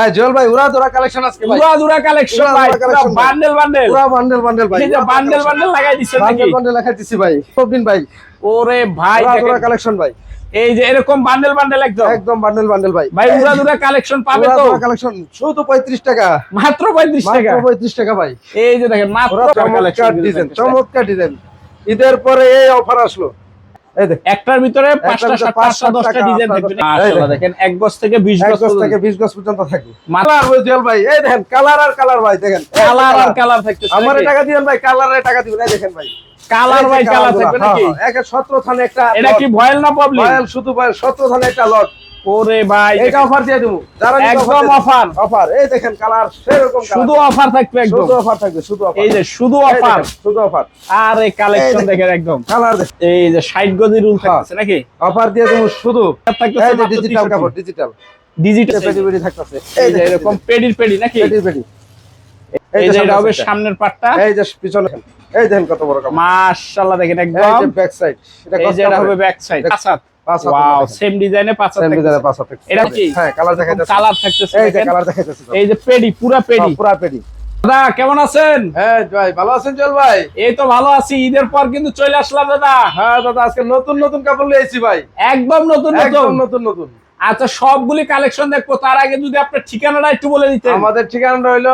হ্যাঁ জল ভাই উড়া তোরা কালেকশন আজকে ভাই। পুরা দুরা কালেকশন ভাই দুরা বান্ডেল বান্ডেল পুরা বান্ডেল বান্ডেল ভাই। যে বান্ডেল বান্ডেল লাগাই দিচ্ছেন নাকি? বান্ডেল বান্ডেল লেখা দিছি ভাই। ভাই। ওরে ভাই উড়া কালেকশন ভাই। এই যে এরকম বান্ডেল বান্ডেল একদম। একদম বান্ডেল বান্ডেল ভাই। ভাই উড়া দুরা কালেকশন পাবে তো? তোরা কালেকশন শুধু 35 টাকা। মাত্র 35 টাকা? মাত্র 35 টাকা ভাই। এই যে দেখেন মাত্র চমৎকার ডিজাইন চমৎকার ডিজাইন ঈদের পরে এই অফার আসলো। একটার ভিতরে পাঁচটা সাতটা দশটা ডিজাইন থাকবে। দশটা। মাশাআল্লাহ এই দেখেন এক গজ থেকে 20 এক গজ গজ থেকে বিশ 20 গজ পর্যন্ত থাকবে। ভাই। এই দেখেন কালার আর কালার ভাই দেখেন। কালার আর কালার। থাকতে আমার টাকা দিবেন ভাই কালারে টাকা দিবেন। এই দেখেন ভাই। কালার ভাই কালার থাকবে হ্যাঁ, নাকি এক 17 থানে একটা এটা কি ভয়েল না প্রবলেম ভয়েল শুধু ভয়েল। 17 থানে একটা লট। ওরে ভাই এইটা অফার দিয়ে দেবো যারা একদম offer। অফার এই দেখেন কালার সেরকম শুধু অফার থাকবে একদম শুধু অফার থাকবে শুধু অফার এই যে শুধু অফার শুধু অফার আর এই কালেকশন দেখেন একদম কালার এই যে 60 গজি রুল হ্যাঁ। থাকতেছে নাকি অফার দিয়ে দেবো শুধু থাকতেছে এই ডিজিটাল কাপড় ডিজিটাল ডিজিটাল পেডি পেডি থাকতেছে এই যে এরকম পেডির পেডি নাকি পেডি পেডি এই যে এটা হবে সামনের পাটটা এই যে পিছনে এই দেখেন কত বড় কাপড় মাশাআল্লাহ দেখেন এই একদম যে ব্যাক সাইড এটা এই যে এটা হবে ব্যাক সাইড হাত ওয়াও সেম ডিজাইনে পাঁচ সেম থাকতেছে। ডিজাইনের পাঁচ হাত থাকছে। এটা কি? হ্যাঁ কালার দেখাইতেছে। কালার থাকতেছে এই যে কালার দেখাইতেছে এই যে পেডি পুরা পেডি। হ্যাঁ, পুরা পেডি। দাদা কেমন আছেন? হ্যাঁ ভাই ভালো আছেন জল ভাই? এই তো ভালো আছি ঈদের পর কিন্তু চলে আসলাম দাদা। হ্যাঁ দাদা আজকে নতুন নতুন কাপড় নিয়েছি ভাই। একদম নতুন নতুন। নতুন নতুন। আচ্ছা সবগুলি কালেকশন দেখব তার আগে যদি আপনার ঠিকানাটা একটু বলে দিতেন। আমাদের ঠিকানাটা হইল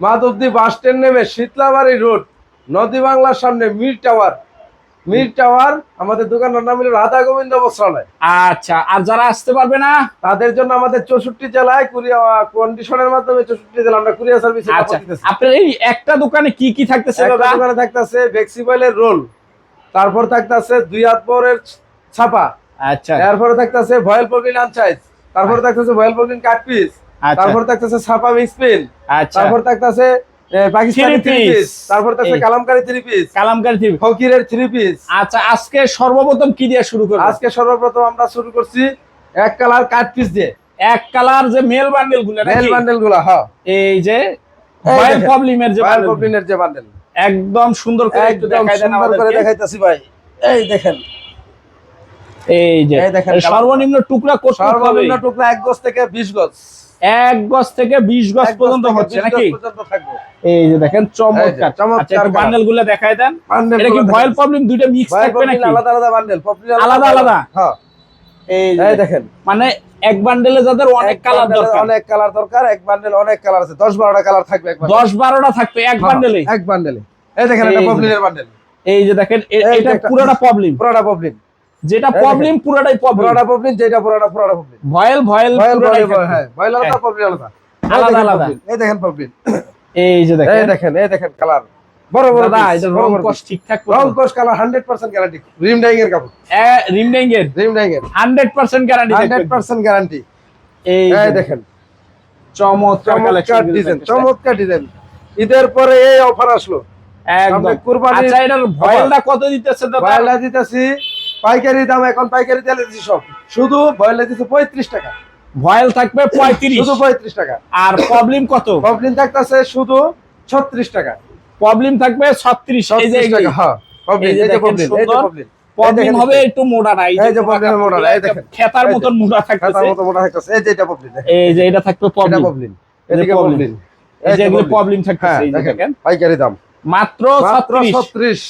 মাধবদী বাস স্ট্যান্ড নেমে শীতলাবাড়ি রোড নদী বাংলার সামনে মির টাওয়ার। মির টাওয়ার আমাদের দোকানের নাম হলো রাধা গোবিন্দ বস্ত্রালয়। আচ্ছা আর যারা আসতে পারবে না? তাদের জন্য আমাদের চৌষট্টি জেলায় কুরিয়া কন্ডিশনের মাধ্যমে চৌষট্টি জেলা আমরা কুরিয়ার সার্ভিস আচ্ছা আপনার এই একটা দোকানে কি কি থাকতেছে দাদা? দোকানে থাকতেছে ভেক্সিবয়েলের রোল তারপর থাকতেছে দুই হাত পরের ছাপা আচ্ছা। এরপরে থাকতেছে ভয়েল প্রোটিন আনসাইজ তারপরে থাকতেছে ভয়েল প্রোটিন কাট পিস আচ্ছা। তারপর থাকতেছে ছাপা মিক্স পিন আচ্ছা। তারপর থাকতেছে পাকিস্তানি থ্রি পিস তারপর থাকছে এই। Kalamkari three piece kalamkari TV ফকিরের থ্রি পিস আচ্ছা আজকে সর্বপ্রথম কি দিয়ে শুরু করব আজকে সর্বপ্রথম আমরা শুরু করছি এক কালার কাট পিস দিয়ে। এক কালার যে মেল বান্ডেলগুলো মেল বান্ডেলগুলা হ্যাঁ এই যে প্রবলেমের যে বান্ডেল একদম সুন্দর করে একটু দেখাই দেন সুন্দর করে। দেখাইতাছি ভাই। এই দেখেন। এই যে। সর্বনিম্ন টুকরা সর্বনিম্ন টুকরা এক গজ থেকে বিশ গজ। এক গজ থেকে 20 গজ পর্যন্ত হচ্ছে নাকি? এই যে দেখেন চমৎকার। চমৎকার আচ্ছা। বান্ডেলগুলো দেখায় দেন। এটা কি ভয়েল প্রবলেম দুইটা মিক্স থাকবে নাকি? আলাদা আলাদা বান্ডেল আলাদা আলাদা? হ্যাঁ। এই দেখেন মানে এক বান্ডেলে যাদের অনেক কালার দরকার। অনেক কালার দরকার এক বান্ডেল অনেক কালার আছে। 10 12টা কালার থাকবে এক bundle। 10 12টা থাকবে এক হ্যাঁ, বান্ডেলে এক বান্ডেলে এই দেখেন এটা। পপলিনের বান্ডেল এই যে দেখেন এটা পুরোটা প্রবলেম পুরোটা পপলিন যেটা প্রবলেম পুরোটাই প্রবলেম পুরোটা পপলিন যেটা পুরোটা পুরোটা পপলিন ভয়েল ভয়েল ভয়েল পুরোটাই। হ্যাঁ ভয়েল আলাদা হ্যাঁ। পপলিন আলাদা। আলাদা আলাদা। এই দেখেন পপলিন এই যে দেখেন। এই দেখেন এই দেখেন কালার বড় বড় দাদা এটা রং কস। ঠিকঠাক রং কোর্স কালার 100% গ্যারান্টি রিম ডাইং এর কাপড়। রিম ডেঙ্গের রিম ডাইং এর। 100% গ্যারান্টি 100% গ্যারান্টি এই দেখেন। চমৎকার কালেকশন ডিজাইন চমৎকার ডিজাইন ঈদের পরে এই অফার আসলো। একদম। সামনে কুরবানির আচ্ছা এটার ভয়েলটা কত দিতেছে দাদা? বয়লা দিতেছি পাইকারি দাম এখন পাইকারি দিচ্ছি সব শুধু বয়লা পঁয়ত্রিশ টাকা ভয়েল থাকবে 35 শুধু পঁয়ত্রিশ টাকা আর প্রবলেম কত পপলিন থাকতেছে শুধু ছত্রিশ টাকা প্রবলেম থাকবে 36 36 টাকা হ্যাঁ প্রবলেম হবে এই একটু মোটা না এই যে problem মোটা না, দেখেন। খেতার মতন মোটা খাতার থাকতেছে মতো মোটা থাকতেছে এই যে এটা পপলিন এই যে এটা থাকবে এটা প্রবলেম পপলিন এই যে এদিকে problem। এই যে এগুলো প্রবলেম হ্যাঁ থাকতেছে এই দেখেন দেখেন পাইকারি দাম মাত্র মাত্র 36 ছত্রিশ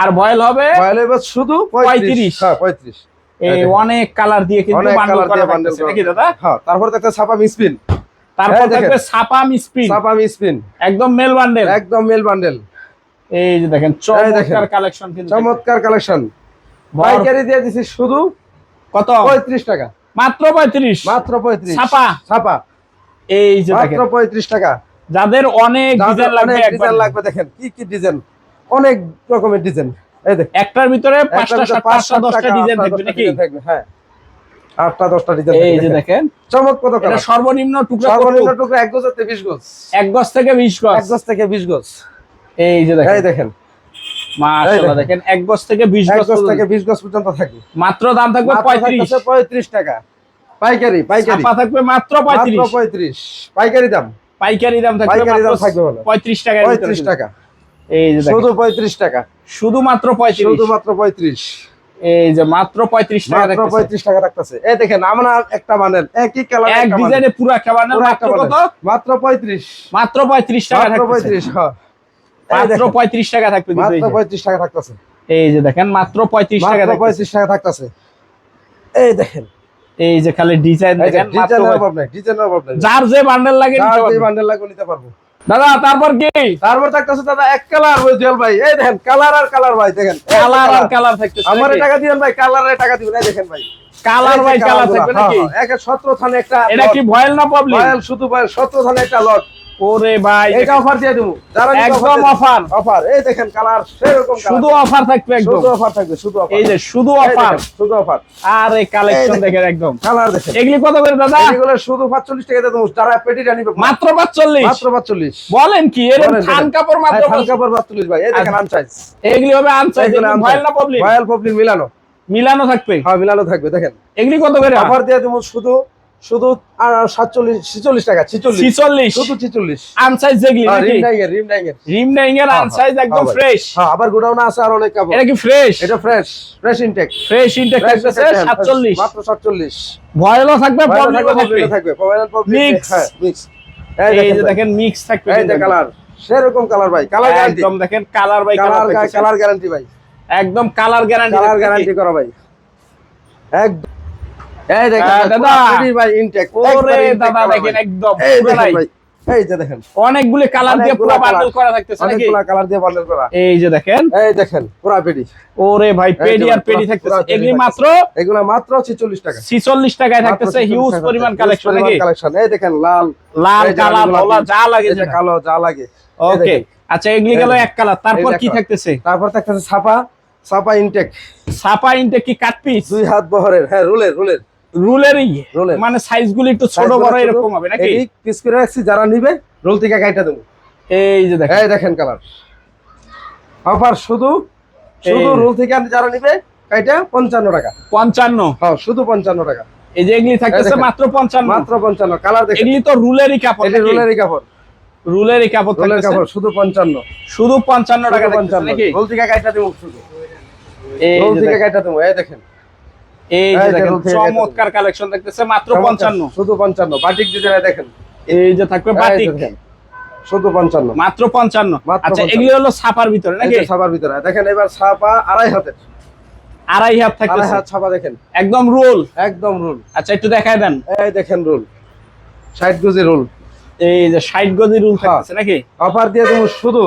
আর ভয়েল হবে বয়লা এবার শুধু 35 হ্যাঁ পঁয়ত্রিশ। এই দেখেন। অনেক কালার দিয়ে কিন্তু বান্ডল করা বান্ডেল নাকি দাদা? হ্যাঁ তারপর একটা ছাপা মিসপিন তারপর। থাকবে সাপা মিসপ্রিন্ট ছাপা মিসপিন একদম মেল বান্ডেল একদম মেল বান্ডেল এই যে দেখেন। চমৎকার কালেকশন কিন্তু চমৎকার কালেকশন পাইকারি দিয়ে দিছি শুধু কত? পঁয়ত্রিশ টাকা। মাত্র 35 মাত্র পঁয়ত্রিশ। ছাপা ছাপা এই যে দেখেন। মাত্র পঁয়ত্রিশ টাকা। যাদের অনেক ডিজাইন লাগবে অনেক একবার ডিজাইন লাগবে দেখেন কি কি ডিজাইন অনেক রকমের ডিজাইন এই দেখ। একটার ভিতরে পাঁচটা সাতটা দশটা ডিজাইন থাকবে নাকি? থাকবে হ্যাঁ। আটটা দশটা ডিজাইন এই যে দেখেন চমক কত এটা সর্বনিম্ন টুকরা সর্বনিম্ন টুকরা এক গজ থেকে বিশ গজ। এক গজ থেকে 20 গজ। এক গজ থেকে বিশ গজ। এই যে এই দেখেন। মাশাআল্লাহ এই দেখেন। এক গজ থেকে 20 এক গজ গজ থেকে থেকে বিশ গজ পর্যন্ত থাকবে। মাত্র দাম থাকবে মাত্র 35 থাকতেছে পঁয়ত্রিশ টাকা। পাইকারি পাইকারি। ছাপা থাকবে মাত্র 35 পঁয়ত্রিশ। পাইকারি দাম। পাইকারি দাম থাকবে পাইকারি দাম থাকবে। 35 টাকা পঁয়ত্রিশ টাকা। এই যে শুধু পঁয়ত্রিশ টাকা। শুধুমাত্র 35 শুধুমাত্র পঁয়ত্রিশ। এই যে মাত্র পঁয়ত্রিশ টাকা পঁয়ত্রিশ টাকা রাখতেছে। এই দেখেন আমরা একটা বান্ডেল একই কালার এক ডিজাইনে পুরো খাবার মাত্র কত? মাত্র পঁয়ত্রিশ। মাত্র পঁয়ত্রিশ টাকা মাত্র পঁয়ত্রিশ মাত্র পঁয়ত্রিশ টাকা থাকবে মাত্র পঁয়ত্রিশ টাকা থাকতেছে। এই যে দেখেন মাত্র পঁয়ত্রিশ টাকা পঁয়ত্রিশ টাকা থাকতেছে। এই দেখেন। এই যে খালি ডিজাইন এই দেখেন ডিজাইনের অভাব নাই ডিজাইনের অভাব নাই। যার যে বান্ডেল লাগে বান্ডেল লাগবে নিতে পারব। দাদা তারপর কি? তারপর থাকতেছে দাদা এক কালার বুঝল ভাই। এই দেখেন কালার আর কালার ভাই দেখেন। কালার আর কালার থাকতেছে আমার টাকা দিবেন ভাই কালারে টাকা দিবেন এই দেখেন ভাই। কালার ভাই কালার থাকবে নাকি? এক সতেরো থানে একটা এটা কি ভয়েল না প্রবলেম ভয়েল শুধু ভয়েল 17 থানে একটা লট ওরে ভাই এইটা অফার দিয়ে দেবো একদম অফার অফার এই দেখেন কালার সেরকম শুধু অফার থাকবে একদম। শুধু অফার থাকবে শুধু অফার এই যে শুধু অফার শুধু অফার আর এই কালেকশন দেখেন একদম। কালার দেখেন। এগুলি কত করে দাদা? এগুলো শুধু পাঁচচল্লিশ টাকা দিয়ে দেবো। যারা পেটিটা নিবে মাত্র পাঁচচল্লিশ? মাত্র পাঁচচল্লিশ। বলেন কি থান কাপড় মাত্র থান কাপড় পাঁচচল্লিশ ভাই। এই দেখেন আনসাইজ এগুলি হবে আনসাইজ ভয়েল না প্রবলেম বয়াল পবলিন মিলানো। মিলানো থাকবে। হ্যাঁ মিলানো থাকবে দেখেন। এগুলি কত করে? অফার দিয়ে দেবো শুধু শুধু সাতচল্লিশ ছিচল্লিশ টাকা ছিচল্লিশ। ছিচল্লিশ। শুধু ছিচল্লিশ। আনসাইজ যেগুলি রিম ডাইঙ্গের রিম ডাইঙ্গের রিম ডাইং এর হ্যাঁ, আনসাইজ হ্যাঁ, একদম ফ্রেশ হ্যাঁ আবার গোডাউন আছে আর অনেক কাপড়। এটা কি ফ্রেশ এটা fresh fresh intake fresh intake থাকতেছে সাতচল্লিশ। মাত্র সাতচল্লিশ। ভয়েলও থাকবে প্রবলেমও থাকবে থাকবে। Mix। হ্যাঁ মিক্স এই যে দেখেন মিক্স থাকবে এই যে কালার সেরকম কালার ভাই কালার গ্যারান্টি একদম দেখেন colour colour colour colour guarantee ভাই। একদম কালার গ্যারান্টি কালার গ্যারান্টি করা ভাই। একদম। এই দেখেন দাদা। ভাই ইনটেক ওরে দাদা দেখেন একদম এই পুরোটাই। দেখেন ভাই এই যে দেখেন। অনেকগুলি কালার দিয়ে পুরো বান্ডেল করা থাকতেছে নাকি? অনেকগুলা কালার দিয়ে বান্ডেল করা। এই যে দেখেন। এই দেখেন পুরা পেডি ওরে ভাই পেডি আর পেডি থাকতেছে। এগুলি মাত্র এগুলা মাত্র 46 টাকা। 46 টাকায় থাকতেছে হিউজ পরিমাণ কালেকশন নাকি? কালেকশন এই দেখেন লাল। লাল গোলাপি, ধলা যা লাগে যে কালো যা লাগে। ওকে আচ্ছা এগুলি গেল এক কালার তারপর কি থাকতেছে? তারপর থাকতেছে ছাপা ছাপা ইনটেক সাপা ইনটেক কি কাট পিস দুই হাত বহরের। হ্যাঁ রুলের রুলের। রুলেরই রুলের। মানে সাইজ গুলি একটু ছোট বড় এরকম হবে নাকি? এই পিস করে রাখছি যারা নিবে রোল থেকে কাইটা দেবো। এই যে দেখেন। এই দেখেন কালার অফার শুধু শুধু রোল থেকে আনতে যারা নিবে কাইটা পঞ্চান্ন টাকা। পঞ্চান্ন? হ্যাঁ শুধু পঞ্চান্ন টাকা। এই যে এগুলি থাকতেছে মাত্র পঞ্চান্ন। মাত্র পঞ্চান্ন কালার দেখেন। এগুলি তো রুলেরই কাপড় এটি? রোলেরই কাপড়। রুলেরই কাপড় রোলের কাপড় শুধু পঞ্চান্ন। শুধু পঞ্চান্ন টাকা শুধু থাকতেছে পঞ্চান্ন নাকি? রোল থেকে কাইটা দেবো শুধু। এই রোল থেকে কাইটা দেবো এই দেখেন। এই যে দেখেন। চমৎকার কালেকশন দেখতেছে মাত্র পঞ্চান্ন। শুধু পঞ্চান্ন। বাটিক ডিজাইনে দেখেন। এই যে থাকবে বাটিক। শুধু পঞ্চান্ন। মাত্র পঞ্চান্ন। মাত্র আচ্ছা 55 এগুলি হলো ছাপার ভিতরে নাকি? ছাপার ভিতরে। দেখেন এবার ছাপা আড়াই হাতের। আড়াই হাত আড়াই হাত ছাপা দেখেন। একদম রোল। একদম রুল। আচ্ছা একটু দেখায় দেন। এই দেখেন রুল। ষাট গজি রুল। এই যে ষাট গজি রুল হ্যাঁ। থাকতেছে নাকি? অফার দিয়ে দেবো শুধু।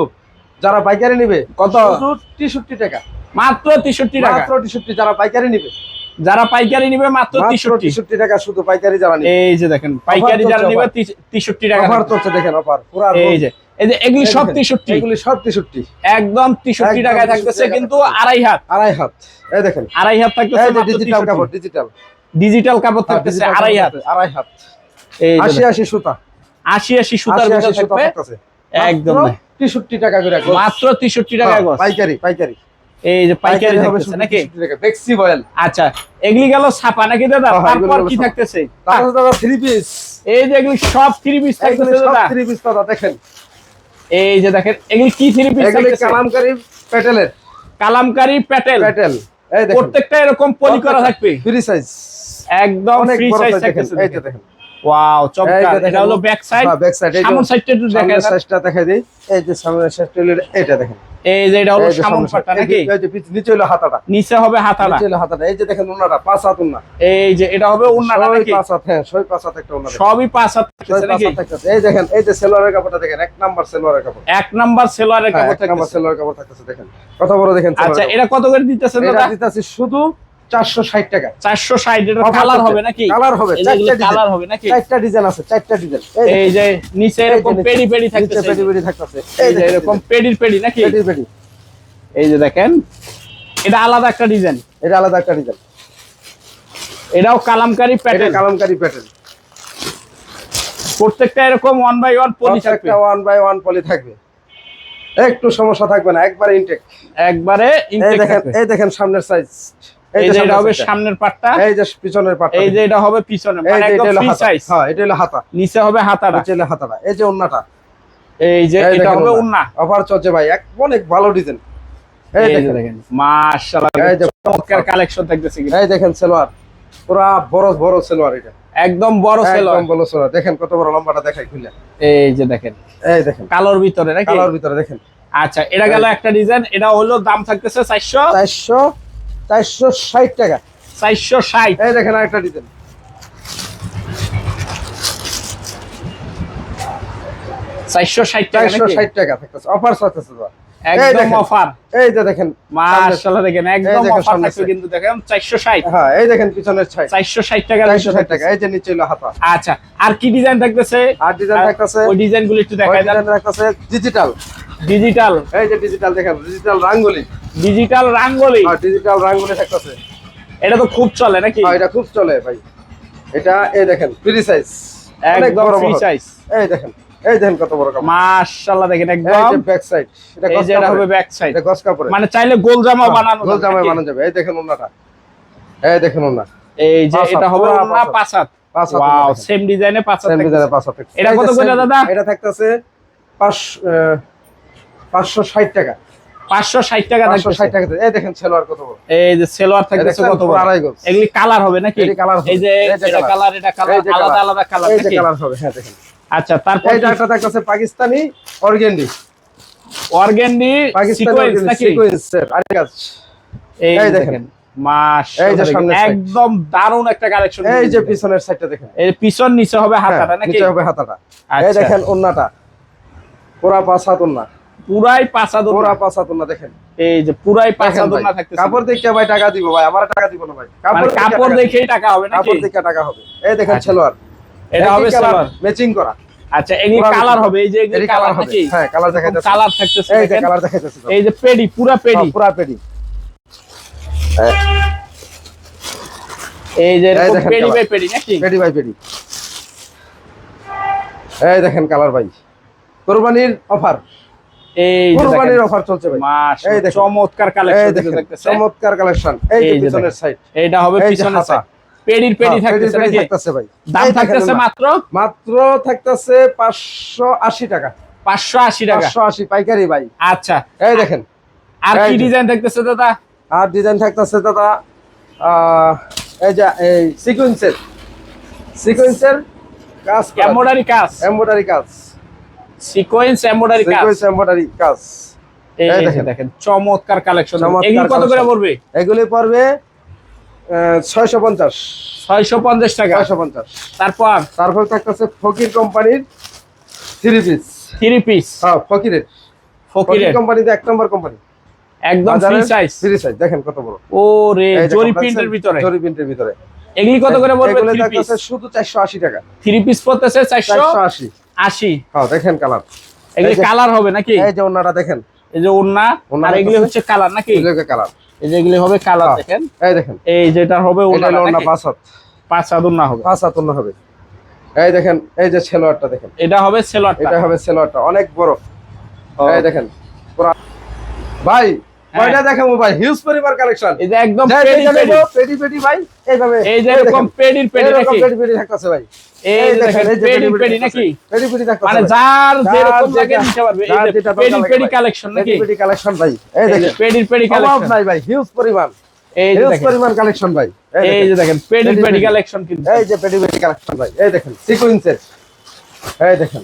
যারা পাইকারি নিবে কত? শুধু তেষট্টি টাকা। মাত্র তেষট্টি টাকা। মাত্র তেষট্টি যারা পাইকারি নিবে। যারা পাইকারি নিবে মাত্র মাত্র তেষট্টি। তেষট্টি টাকা শুধু পাইকারি যারা নিবে। এই যে দেখেন পাইকারি যারা নিবে offer। তেষট্টি টাকা। অফার চলছে দেখেন অফার পুরা এই যে এই যে এগুলি সব তেষট্টি। এগুলি সব তেষট্টি। একদম তেষট্টি একদম টাকায় থাকতেছে কিন্তু আড়াই হাত। আড়াই হাত। এই দেখেন। আড়াই হাত থাকতেছে এই ডিজিটাল কাপড় ডিজিটাল ডিজিটাল কাপড় থাকতেছে আড়াই হাত। আড়াই হাত। এই যে আশি দেখেন, আশি সুতা। সুতার থাকবে। একদম। মাত্র নাই। তেষট্টি টাকা করে। মাত্র তেষট্টি টাকায় হ্যাঁ, পাইকারি পাইকারি। এই যে পাইকারি থাকতেছে নাকি? 63 বয়েল। আচ্ছা এগুলি গেল ছাপা নাকি দাদা? হ্যাঁ, এগুলি তারপর কি থাকতেছে? তারপরে দাদা থ্রি পিস এই যে এগুলি সব থ্রি পিস থাকতেছে দাদা। থ্রি পিস দাদা দেখেন। এই যে দেখেন এগুলি কি থ্রি পিস থাকতেছে? কালামকারী প্যাটেলের। কালামকারী প্যাটেল। প্যাটেল। প্রত্যেকটা এরকম পলি করা থাকবে। ফ্রি সাইজ একদম ফ্রি সাইজ থাকতেছে এই যে দেখেন। ওয়াও চমৎকার দেখেন, এটা হলো ব্যাক সাইড হ্যাঁ ব্যাক সাইড এই সাইডটা একটু সামনের দেখাই দিই এই যে সামনের সাইজটা হলো এটা দেখেন এই যে এটা হলো সামন সামনের পাটটা নাকি এই যে নিচে হলো হাতাটা নিচে হবে হাতাটা নিচে হলো হাতাটা এই যে দেখেন পাঁচ হাত এই যে এটা হবে উন্নাটা নাকি পাঁচ হাত হ্যাঁ সবই পাঁচ হাত একটা সবই পাঁচ হাত নাকি এই দেখেন এই যে সেলোয়ারের কাপড়টা দেখেন এক নাম্বার সেলোয়ারের কাপড় এক নাম্বার সেলোয়ারের হ্যাঁ, কাপড় এক নাম্বার থাকতেছে সেলোয়ার কাপড় থাকতেছে দেখেন কত বড় দেখেন আচ্ছা এটা কত করে দিতেছেন এটা দাদা দিতেছি শুধু চারশো ষাট টাকা। চারশো ষাট এটা কালার হবে নাকি? কালার হবে কালার হবে নাকি? চারটা ডিজাইন আছে চারটা ডিজাইন। এই যে নিচে এরকম পেডি পেডি থাকতেছে। পেটি থাকতেছে। এই যে এরকম পেডির পেডি নাকি? পেটি পেটি এই যে দেখেন এটা আলাদা একটা ডিজাইন। এটা আলাদা একটা ডিজাইন। এটাও কালামকারী প্যাটার্ন কালামকারী প্যাটার্ন প্রত্যেকটা এরকম ওয়ান বাই ওয়ান পলি থাকবে। একটা ওয়ান বাই ওয়ান পলি থাকবে। একটু সমস্যা থাকবে না একবারে ইনটেক একবারে এই দেখেন এই দেখেন সামনের সাইজ এই যে এটা হবে সামনের পাটটা। এই যে পিছনের পাটটা এই যে এটা হবে পিছনে মানে একদম ফ্রি সাইজ হ্যাঁ এটা হলো হাতা। নিচে হবে হাতাটা। এটা হলো হাতাটা। এই যে ওন্নাটা। এই যে এটা হবে ওন্না। অফার চলছে ভাই। এক অনেক ভালো ডিজাইন। এই দেখেন। মাশাআল্লাহ। এই যে চমৎকার কালেকশন থাকতেছে। এই দেখেন সেলোয়ার। পুরা বড় বড় সেলোয়ার এটা। একদম বড় একদম বড় দেখেন কত বড় লম্বাটা দেখাই খুলে। এই যে দেখেন। এই দেখেন। কালোর ভিতরে নাকি? কালার ভিতরে দেখেন। আচ্ছা এটা গেল একটা ডিজাইন। এটা হলো দাম থাকতেছে চারশো। চারশো চারশো ষাট টাকা। চারশো ষাট। এই দেখেন আরেকটা ডিজাইন চারশো ষাট টাকা চারশো ষাট টাকা থাকতেছে অফার একদম অফার এই যে দেখেন মাশাআল্লাহ দেখেন একদম অফার কিন্তু দেখেন চারশো ষাট। হ্যাঁ এই দেখেন পিছনের ছাই চারশো ষাট টাকা চারশো ষাট টাকা এই যে নিচে হলো হাতা। আচ্ছা আর কি ডিজাইন থাকতেছে? আর ডিজাইন থাকতেছে? ওই ডিজাইনগুলো একটু দেখাই দেন ডিজাইন থাকতেছে ডিজিটাল ডিজিটাল এই যে ডিজিটাল দেখেন ডিজিটাল রাঙ্গুলি। ডিজিটাল রাঙ্গলি। আর ডিজিটাল রাঙ্গুলি থাকতেছে। এটা তো খুব চলে নাকি? হ্যাঁ এটা খুব চলে ভাই। এটা এই দেখেন ফ্রি সাইজ একদম ফ্রি সাইজ এই দেখেন এই দেখেন কত বড় কাপড়। মাশাআল্লাহ দেখেন এই একদম। যে ব্যাক সাইড এটা এই গস এটা হবে ব্যাক সাইড এটা গস কাপড়। মানে চাইলে গোল জামা বানানো গোল জামা বানানো যাবে। এই দেখেন ওন্নাটা এই দেখেন ওন্না এই যে এটা হবে ওন্না পাঁচ হাত। পাঁচ হাত পাঁচ হাত ওয়াও সেম ডিজাইনে পাঁচ হাত সেম থাকতেছে। ডিজাইনের পাঁচ হাত এটা কত same- দাদা? এটা থাকতেছে পাঁচ- আহ, পাঁচশো ষাট টাকা। পাঁচশো ষাট টাকা পাঁচশো ষাট টাকা এই দেখেন ছেলোয়ার কত বড়। এই যে সেলোয়ার থাকতেছে কত বড়? আড়াই গজ। এগুলি কালার হবে নাকি? এটি এই যে এটা কালার। এটা কালার আলাদা আলাদা কালার এই যে কালার হবে হ্যাঁ দেখেন। আচ্ছা তারপর থাকতেছে পাকিস্তানি অর্গেন্ডি। অর্গেন্ডি সিকোয়েন্স নাকি? সিকোয়েন্স সেট আরেক কাজ। এই এই দেখেন। এই যে একদম দারুণ একটা কালেকশন এই যে পিছনের সাইডটা দেখেন। এই পিছন নিচে হবে হাতাটা হ্যাঁ, নাকি? নিচে হবে হাতাটা। এই আচ্ছা। দেখেন ওন্নাটা। পুরা পাঁচ হাত ওন্না। পুরাই পাঁচা পুরা পাঁচ দেখেন। এই যে পুরাই পাঁচা দোলনা থাকতেছে। কাপড় দেখে ভাই টাকা দিব ভাই আমার টাকা দিব না ভাই। মানে দেখে কাপড় দেখেই টাকা হবে নাকি? কাপড় দেখে টাকা হবে। এই দেখেন আচ্ছা। এটা হবে সেলোয়ার। ম্যাচিং করা। আচ্ছা এগুলি কালার হবে এই যে এগুলি কালার হবে। হ্যাঁ কালার দেখাইতেছে। কালার থাকতেছে এই যে কালার দেখাইতেছে এই যে পেডি পুরা পেডি। পুরা পেডি। এই যে পেডি বাই পেডি নাকি? পেডি বাই পেডি। এই দেখেন কালার ভাই। কোরবানির অফার এই কোরবানির অফার চলছে ভাই। এই দেখেন। চমৎকার কালেকশন দেখেন চমৎকার কালেকশন এই এই যে যে পিছনের সাইড এইটা হবে পিছনের হাতা। পেডির পেডি হ্যাঁ, থাকতেছে নাকি? থাকতেছে ভাই। দাম থাকতেছে মাত্র? মাত্র থাকতেছে পাঁচশো আশি টাকা। পাইকারি ভাই। আচ্ছা। এই দেখেন। আর কি ডিজাইন থাকতেছে দাদা? আর ডিজাইন থাকতেছে দাদা আহ, এই যে এই সিকোয়েন্সের সিকোয়েন্সের কাজ এমব্রয়ডারি কাজ। এমব্রয়ডারি কাজ। সিকোয়েন্স এমব্রয়ডারি কাজ সিকোয়েন্স এমব্রয়ডারি কাজ এই দেখেন। চমৎকার কালেকশন এগুলো কত করে পড়বে? এগুলি পড়বে ছয়শো পঞ্চাশ। ছয়শো পঞ্চাশ টাকা। ছয়শো পঞ্চাশ। তারপর? তারপর থাকতেছে ফকির কোম্পানির থ্রি পিস থ্রি পিস হ্যাঁ ফকিরের। ফকিরের। কোম্পানিতে এক নম্বর কোম্পানি। একদম ফ্রি সাইজ ফ্রি সাইজ দেখেন কত বড়। ও রে জরি প্রিন্টের ভিতরে। জরি প্রিন্টের ভিতরে। এগুলি কত করে পড়বে? এগুলো থ্রি পিস শুধু চারশো আশি টাকা। থ্রি পিস পড়তেছে চারশো চারশো আশি। হ্যাঁ দেখেন কালার এগুলি কালার হবে নাকি? এই যে ওনারা দেখেন। এই যে ওড়না আর এগুলি হচ্ছে কালার নাকি? এগুলোকে কালার এই যে এগুলি হবে কালার হ্যাঁ। দেখেন। এই দেখেন। এই যেটা হবে ওনা নাকি? পাঁচ হাত। পাঁচ হাত ওন্না হবে। পাঁচ হাত ওনা হবে। এই দেখেন এই যে সেলোয়ারটা দেখেন। এটা হবে সেলোয়ারটা। এটা হবে সেলোয়ারটা অনেক বড়। এই দেখেন ভাই। কয়টা দেখাবো ভাই হিউজ পরিবার কালেকশন এই যে একদম পেডি পেডি। পেডি ভাই এইভাবে। এই যে এরকম পেডির পেডি নাকি? পেডি পেডি থাকতেছে ভাই। এই দেখেন পেডি পেডি নাকি? পেডি পেডি থাকতেছে মানে যার যার যেরকম লাগে নিতে পারবে। এই যে পেডি পেডি কালেকশন নাকি? পেডি পেডি কালেকশন ভাই। এই দেখেন। পেডির পেডি কালেকশন নাই ভাই হিউজ পরিমাণ। এই যে হিউজ দেখেন। পরিমাণ কালেকশন ভাই। এই যে দেখেন পেডি পেডি। কালেকশন কিন্তু। এই যে পেডি পেডি কালেকশন ভাই। এই দেখেন সিকোয়েন্সের এই দেখেন।